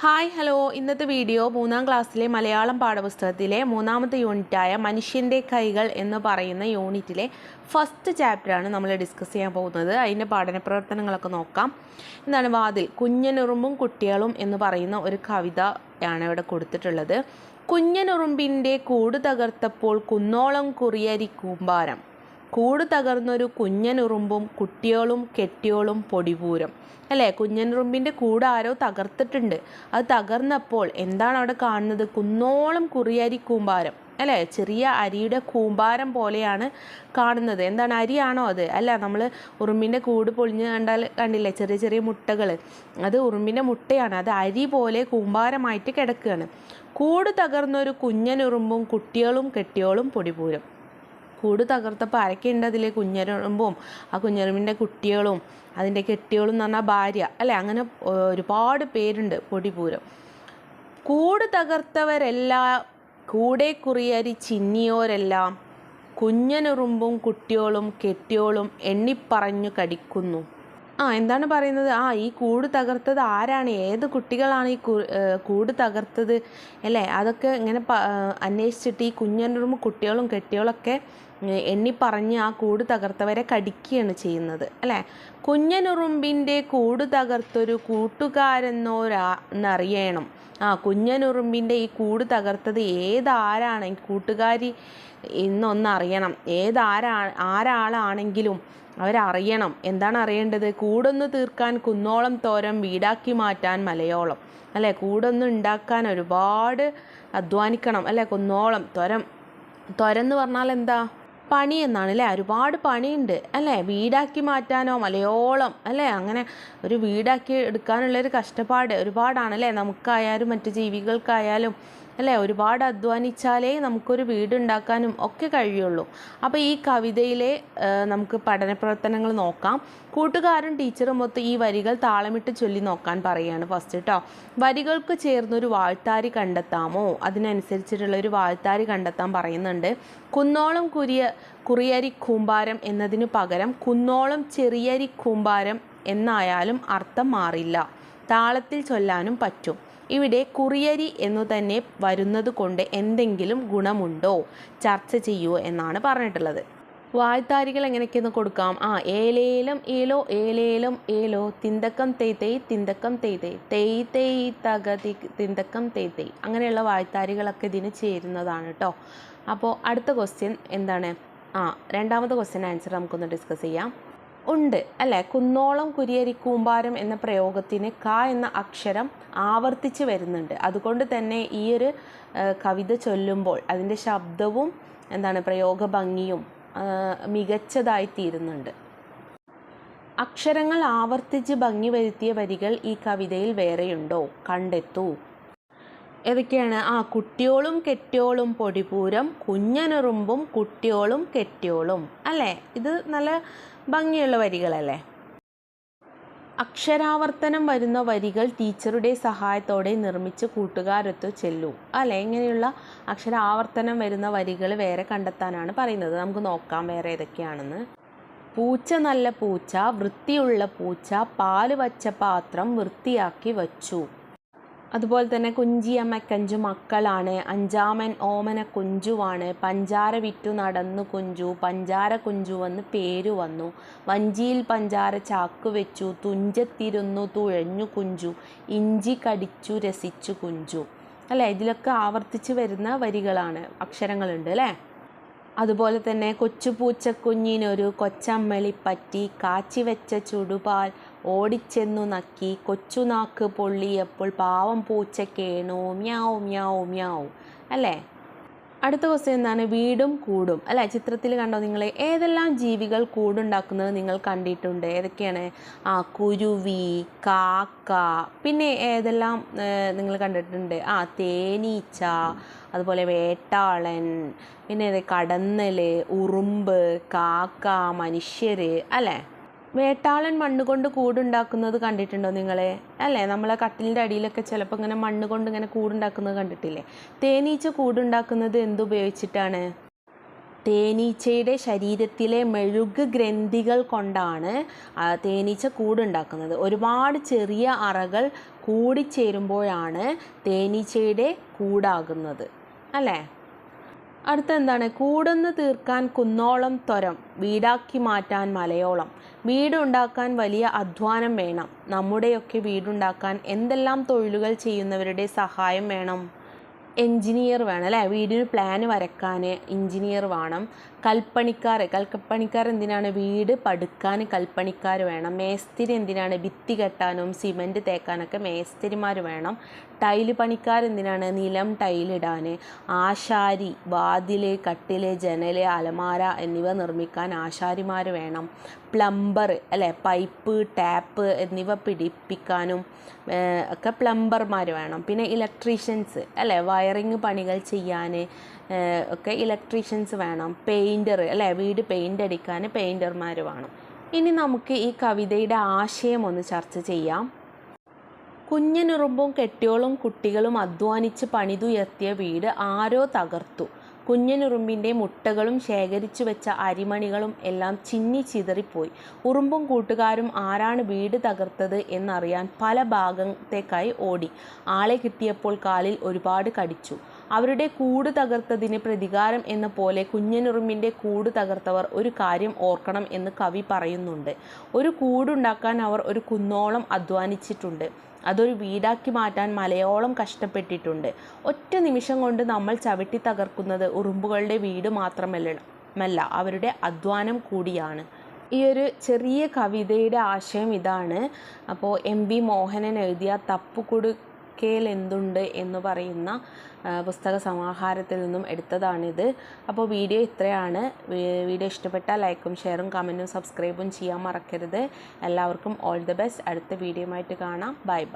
Hi hello. ഇന്നത്തെ video മൂന്നാം ക്ലാസ്സിലെ മലയാളം പാഠപുസ്തകത്തിലെ മൂന്നാമത്തെ യൂണിറ്റായ മനുഷ്യന്റെ കൈകൾ എന്ന് പറയുന്ന യൂണിറ്റിലെ ഫസ്റ്റ് ചാപ്റ്ററാണ് നമ്മൾ ഡിസ്കസ് ചെയ്യാൻ പോകുന്നത്. അതിന്റെ പഠന പ്രവർത്തനങ്ങളൊക്കെ നോക്കാം. എന്താണ്? വാതിൽ. കുഞ്ഞനുറുമ്പും കുട്ടികളും എന്ന് പറയുന്ന ഒരു കവിതയാണ് ഇവിടെ കൊടുത്തിട്ടുള്ളത്. കുഞ്ഞനുറുമ്പിന്റെ കൂട് തകർത്തപ്പോൾ കുന്നോളം കുറിയരി കൂമ്പാരം. കൂട് തകർന്നൊരു കുഞ്ഞനുറുമ്പും കുട്ടിയോളും കെട്ടിയോളും പൊടിപൂരം. അല്ലേ? കുഞ്ഞനുറുമ്പിന്റെ കൂട് ആരോ തകർത്തിട്ടുണ്ട്. അത് തകർന്നപ്പോൾ എന്താണ് അവിടെ കാണുന്നത്? കുന്നോളം കുറിയരി കൂമ്പാരം. അല്ലേ? ചെറിയ അരിയുടെ കൂമ്പാരം പോലെയാണ് കാണുന്നത്. എന്താണ്? അരിയാണോ അത്? അല്ല നമ്മൾ ഉറുമ്പിന്റെ കൂട് പൊളിഞ്ഞ് കണ്ടാൽ കണ്ടില്ലേ? ചെറിയ ചെറിയ മുട്ടകൾ അത് ഉറുമ്പിന്റെ മുട്ടയാണ്. അത് അരി പോലെ കൂമ്പാരമായിട്ട് കിടക്കുകയാണ്. കൂട് തകർന്നൊരു കുഞ്ഞനുറുമ്പും കുട്ടികളും കെട്ടിയോളും പൊടിപൂരം. കൂട് തകർത്തപ്പോൾ ആരൊക്കെയുണ്ട് അതിലെ കുഞ്ഞരുമ്പും ആ കുഞ്ഞരമ്പിന്റെ കുട്ടികളും അതിന്റെ കെട്ടികളും എന്ന് പറഞ്ഞാൽ ഭാര്യ അല്ലേ? അങ്ങനെ ഒരുപാട് പേരുണ്ട് പൊടിപൂരം കൂട് തകർത്തവരെല്ലാം കൂടെ കുറിയരി ചിന്നിയോരെല്ലാം കുഞ്ഞനുറുമ്പും കുട്ടിയോളും കെട്ടിയോളും എണ്ണിപ്പറഞ്ഞു കടിക്കുന്നു. ആ എന്താണ് പറയുന്നത്? ആ ഈ കൂട് തകർത്തത് ആരാണ്? ഏത് കുട്ടികളാണ് ഈ കൂട് തകർത്തത്? അല്ലേ? അതൊക്കെ ഇങ്ങനെ അന്വേഷിച്ചിട്ട് ഈ കുഞ്ഞനും കുട്ടികളും കെട്ടികളൊക്കെ എണ്ണി പറഞ്ഞ് ആ കൂട് തകർത്തവരെ കടിക്കുകയാണ് ചെയ്യുന്നത്. അല്ലേ? കുഞ്ഞനുറുമ്പിന്റെ കൂട് തകർത്തൊരു കൂട്ടുകാരെന്നോരാ എന്നറിയണം. ആ കുഞ്ഞനുറുമ്പിന്റെ ഈ കൂട് തകർത്തത് ഏതാരാണ്? കൂട്ടുകാരി എന്നൊന്നറിയണം. ഏതാരാ ആരാളാണെങ്കിലും അവരറിയണം. എന്താണ് അറിയേണ്ടത്? കൂടൊന്ന് തീർക്കാൻ കുന്നോളം തോരം വീടാക്കി മാറ്റാൻ മലയോളം. അല്ലേ? കൂടൊന്ന് ഉണ്ടാക്കാൻ ഒരുപാട് അധ്വാനിക്കണം. അല്ലേ? കുന്നോളം ത്വരം ത്വരം എന്ന് പറഞ്ഞാൽ എന്താ? പണി എന്നാണ് അല്ലേ? ഒരുപാട് പണിയുണ്ട്. അല്ലേ? വീടാക്കി മാറ്റാനോ മലയോളം. അല്ലേ? അങ്ങനെ ഒരു വീടാക്കി എടുക്കാനുള്ളൊരു കഷ്ടപ്പാട് ഒരുപാടാണ് അല്ലേ? നമുക്കായാലും മറ്റു ജീവികൾക്കായാലും. അല്ലേ? ഒരുപാട് അധ്വാനിച്ചാലേ നമുക്കൊരു വീടുണ്ടാക്കാനും ഒക്കെ കഴിയുള്ളൂ. അപ്പോൾ ഈ കവിതയിലെ നമുക്ക് പഠന പ്രവർത്തനങ്ങൾ നോക്കാം. കൂട്ടുകാരും ടീച്ചറും ഒത്ത് ഈ വരികൾ താളമിട്ട് ചൊല്ലി നോക്കാൻ പറയുകയാണ് ഫസ്റ്റ് കേട്ടോ വരികൾക്ക് ചേർന്നൊരു വാഴ്ത്താരി കണ്ടെത്താമോ? അതിനനുസരിച്ചിട്ടുള്ള ഒരു വാഴ്ത്താരി കണ്ടെത്താൻ പറയുന്നുണ്ട്. കുന്നോളം കുരിയ കുറിയരി കൂമ്പാരം എന്നതിന് പകരം കുന്നോളം ചെറിയരി കൂമ്പാരം എന്നായാലും അർത്ഥം മാറില്ല. താളത്തിൽ ചൊല്ലാനും പറ്റും. ഇവിടെ കുറിയരി എന്നു തന്നെ വരുന്നത് കൊണ്ട് എന്തെങ്കിലും ഗുണമുണ്ടോ? ചർച്ച ചെയ്യൂ എന്നാണ് പറഞ്ഞിട്ടുള്ളത്. വായ്ത്താരികൾ എങ്ങനെയൊക്കെയെന്ന് കൊടുക്കാം? ആ ഏലേലും ഏലോ ഏലേലും ഏലോ തിന്തക്കം തേയ് തേയ് തിന്തക്കം തേയ് തേയ് തേയ് തേയ് തക തി തിന്തക്കം തേയ് തേയ് അങ്ങനെയുള്ള വായ്ത്താരികളൊക്കെ ഇതിന് ചേരുന്നതാണ് കേട്ടോ അപ്പോൾ അടുത്ത ക്വസ്റ്റ്യൻ എന്താണ്? ആ രണ്ടാമത്തെ ക്വസ്റ്റ്യൻ ആൻസർ നമുക്കൊന്ന് ഡിസ്കസ് ചെയ്യാം. ഉണ്ട് അല്ലേ? കുന്നോളം കുരിയരി കൂമ്പാരം എന്ന പ്രയോഗത്തിന് ക എന്ന അക്ഷരം ആവർത്തിച്ച് വരുന്നുണ്ട്. അതുകൊണ്ട് തന്നെ ഈ ഒരു കവിത ചൊല്ലുമ്പോൾ അതിന്റെ ശബ്ദവും എന്താണ് പ്രയോഗ ഭംഗിയും മികച്ചതായിത്തീരുന്നുണ്ട് മികച്ചതായി തീരുന്നുണ്ട്. അക്ഷരങ്ങൾ ആവർത്തിച്ച് ഭംഗി വരുത്തിയ വരികൾ ഈ കവിതയിൽ വേറെയുണ്ടോ? കണ്ടെത്തൂ. ഏതൊക്കെയാണ്? ആ കുട്ടിയോളും കെട്ടിയോളും പൊടിപൂരം കുഞ്ഞനുറുമ്പും കുട്ടിയോളും കെട്ടിയോളും. അല്ലേ? ഇത് നല്ല ഭംഗിയുള്ള വരികളല്ലേ? അക്ഷരാവർത്തനം വരുന്ന വരികൾ ടീച്ചറുടെ സഹായത്തോടെ നിർമ്മിച്ച് കൂട്ടുകാരൊത്ത് ചെല്ലൂ. അല്ലെ? ഇങ്ങനെയുള്ള അക്ഷരാവർത്തനം വരുന്ന വരികൾ വേറെ കണ്ടെത്താനാണ് പറയുന്നത്. നമുക്ക് നോക്കാം വേറെ ഏതൊക്കെയാണെന്ന്. പൂച്ച നല്ല പൂച്ച വൃത്തിയുള്ള പൂച്ച പാൽ വച്ച പാത്രം വൃത്തിയാക്കി വച്ചു. അതുപോലെ തന്നെ കുഞ്ചിയമ്മക്കഞ്ചു മക്കളാണ്. അഞ്ചാമൻ ഓമന കുഞ്ചുവാണ്. പഞ്ചാര വിറ്റു നടന്നു കുഞ്ചു പഞ്ചാര കുഞ്ചു എന്ന് പേര് വന്നു. വഞ്ചിയിൽ പഞ്ചാര ചാക്ക് വെച്ചു തുഞ്ചത്തിരുന്നു തുഴഞ്ഞു കുഞ്ചു ഇഞ്ചി കടിച്ചു രസിച്ചു കുഞ്ചു. അല്ലേ? ഇതിലൊക്കെ ആവർത്തിച്ച് വരുന്ന വരികളാണ് അക്ഷരങ്ങളുണ്ട് അല്ലേ? അതുപോലെ തന്നെ കൊച്ചു പൂച്ചക്കുഞ്ഞിനൊരു കൊച്ചമ്മളി പറ്റി കാച്ചി വെച്ച ചുടുപാൽ ഓടിച്ചെന്നു നക്കി കൊച്ചുനാക്ക് പൊള്ളിയപ്പോൾ പാവം പൂച്ച കേണു മ്യാവും മ്യാവും മ്യാവും. അല്ലേ? അടുത്ത ക്വസ്റ്റ്യൻ എന്താണ്? വീടും കൂടും. അല്ലെ? ചിത്രത്തിൽ കണ്ടോ നിങ്ങൾ ഏതെല്ലാം ജീവികൾ കൂടുണ്ടാക്കുന്നത് നിങ്ങൾ കണ്ടിട്ടുണ്ട്? ഏതൊക്കെയാണ്? ആ കുരുവി കാക്ക പിന്നെ ഏതെല്ലാം നിങ്ങൾ കണ്ടിട്ടുണ്ട്? ആ തേനീച്ച അതുപോലെ വേട്ടാളൻ പിന്നെ കടന്നൽ ഉറുമ്പ് കാക്ക മനുഷ്യർ അല്ലേ? വേട്ടാളൻ മണ്ണ് കൊണ്ട് കൂടുണ്ടാക്കുന്നത് കണ്ടിട്ടുണ്ടോ നിങ്ങൾ അല്ലേ? നമ്മളെ കട്ടിലിന്റെ അടിയിലൊക്കെ ചിലപ്പോൾ ഇങ്ങനെ മണ്ണ് കൊണ്ട് ഇങ്ങനെ കൂടുണ്ടാക്കുന്നത് കണ്ടിട്ടില്ലേ? തേനീച്ച കൂടുണ്ടാക്കുന്നത് എന്തുപയോഗിച്ചിട്ടാണ് തേനീച്ചയുടെ ശരീരത്തിലെ മെഴുക് ഗ്രന്ഥികൾ കൊണ്ടാണ് തേനീച്ച കൂടുണ്ടാക്കുന്നത്. ഒരുപാട് ചെറിയ അറകൾ കൂടിച്ചേരുമ്പോഴാണ് തേനീച്ചയുടെ കൂടാകുന്നത്. അല്ലേ? അടുത്ത എന്താണ് കൂടുന്ന് തീർക്കാൻ കുന്നോളം ത്വരം വീടാക്കി മാറ്റാൻ മലയോളം. വീടുണ്ടാക്കാൻ വലിയ അധ്വാനം വേണം. നമ്മുടെയൊക്കെ വീടുണ്ടാക്കാൻ എന്തെല്ലാം തൊഴിലുകൾ ചെയ്യുന്നവരുടെ സഹായം വേണം. എൻജിനീയർ വേണം അല്ലേ? വീടിന് പ്ലാൻ വരക്കാൻ എൻജിനീയർ വേണം. കൽപ്പണിക്കാർ കൽപ്പണിക്കാർ എന്തിനാണ് വീട് പടുക്കാൻ കൽപ്പണിക്കാർ വേണം? മേസ്തിരി എന്തിനാണ് ഭിത്തി കെട്ടാനും സിമന്റ് തേക്കാനൊക്കെ മേസ്തിരിമാർ വേണം? ടൈൽ പണിക്കാർ എന്തിനാണ് നിലം ടൈലിടാൻ ആശാരി വാതിൽ കട്ടിൽ ജനൽ അലമാര എന്നിവ നിർമ്മിക്കാൻ ആശാരിമാർ വേണം. പ്ലംബർ അല്ലേ പൈപ്പ് ടാപ്പ് എന്നിവ പിടിപ്പിക്കാനും ഒക്കെ പ്ലംബർമാർ വേണം. പിന്നെ ഇലക്ട്രീഷ്യൻസ് അല്ലേ വയറിങ് പണികൾ ചെയ്യാൻ ഒക്കെ ഇലക്ട്രീഷ്യൻസ് വേണം. പെയിന്റർ അല്ലേ? വീട് പെയിന്റ് അടിക്കാൻ പെയിന്റർമാർ വേണം. ഇനി നമുക്ക് ഈ കവിതയുടെ ആശയം ഒന്ന് ചർച്ച ചെയ്യാം. കുഞ്ഞനുറുമ്പും കെട്ടിയോളും കുട്ടികളും അധ്വാനിച്ച് പണിതുയർത്തിയ വീട് ആരോ തകർത്തു. കുഞ്ഞനുറുമ്പിന്റെ മുട്ടകളും ശേഖരിച്ചു വെച്ച അരിമണികളും എല്ലാം ചിന്നി ചിതറിപ്പോയി. ഉറുമ്പും കൂട്ടുകാരും ആരാണ് വീട് തകർത്തത് എന്നറിയാൻ പല ഭാഗത്തേക്കായി ഓടി. ആളെ കിട്ടിയപ്പോൾ കാലിൽ ഒരുപാട് കടിച്ചു. അവരുടെ കൂട് തകർത്തതിന് പ്രതികാരം എന്ന പോലെ കുഞ്ഞനുറുമ്പിന്റെ കൂട് തകർത്തവർ ഒരു കാര്യം ഓർക്കണം എന്ന് കവി പറയുന്നുണ്ട്. ഒരു കൂടുണ്ടാക്കാൻ അവർ ഒരു കുന്നോളം അധ്വാനിച്ചിട്ടുണ്ട്. അതൊരു വീടാക്കി മാറ്റാൻ മലയോളം കഷ്ടപ്പെട്ടിട്ടുണ്ട്. ഒറ്റ നിമിഷം കൊണ്ട് നമ്മൾ ചവിട്ടി തകർക്കുന്നത് ഉറുമ്പുകളുടെ വീട് മാത്രമല്ല മല്ല അവരുടെ അധ്വാനം കൂടിയാണ്. ഈ ഒരു ചെറിയ കവിതയുടെ ആശയം ഇതാണ്. അപ്പോൾ എം ബി മോഹനൻ എഴുതിയ തപ്പുകുടുക്കയിൽ എന്തുണ്ട് എന്ന് പറയുന്ന പുസ്തക സമാഹാരത്തിൽ നിന്നും എടുത്തതാണിത്. അപ്പോൾ വീഡിയോ ഇത്രയാണ്. വീഡിയോ ഇഷ്ടപ്പെട്ടാൽ ലൈക്കും ഷെയറും കമന്റും സബ്സ്ക്രൈബും ചെയ്യാൻ മറക്കരുത്. എല്ലാവർക്കും ഓൾ ദി ബെസ്റ്റ്. അടുത്ത വീഡിയോയുമായിട്ട് കാണാം. Bye bye.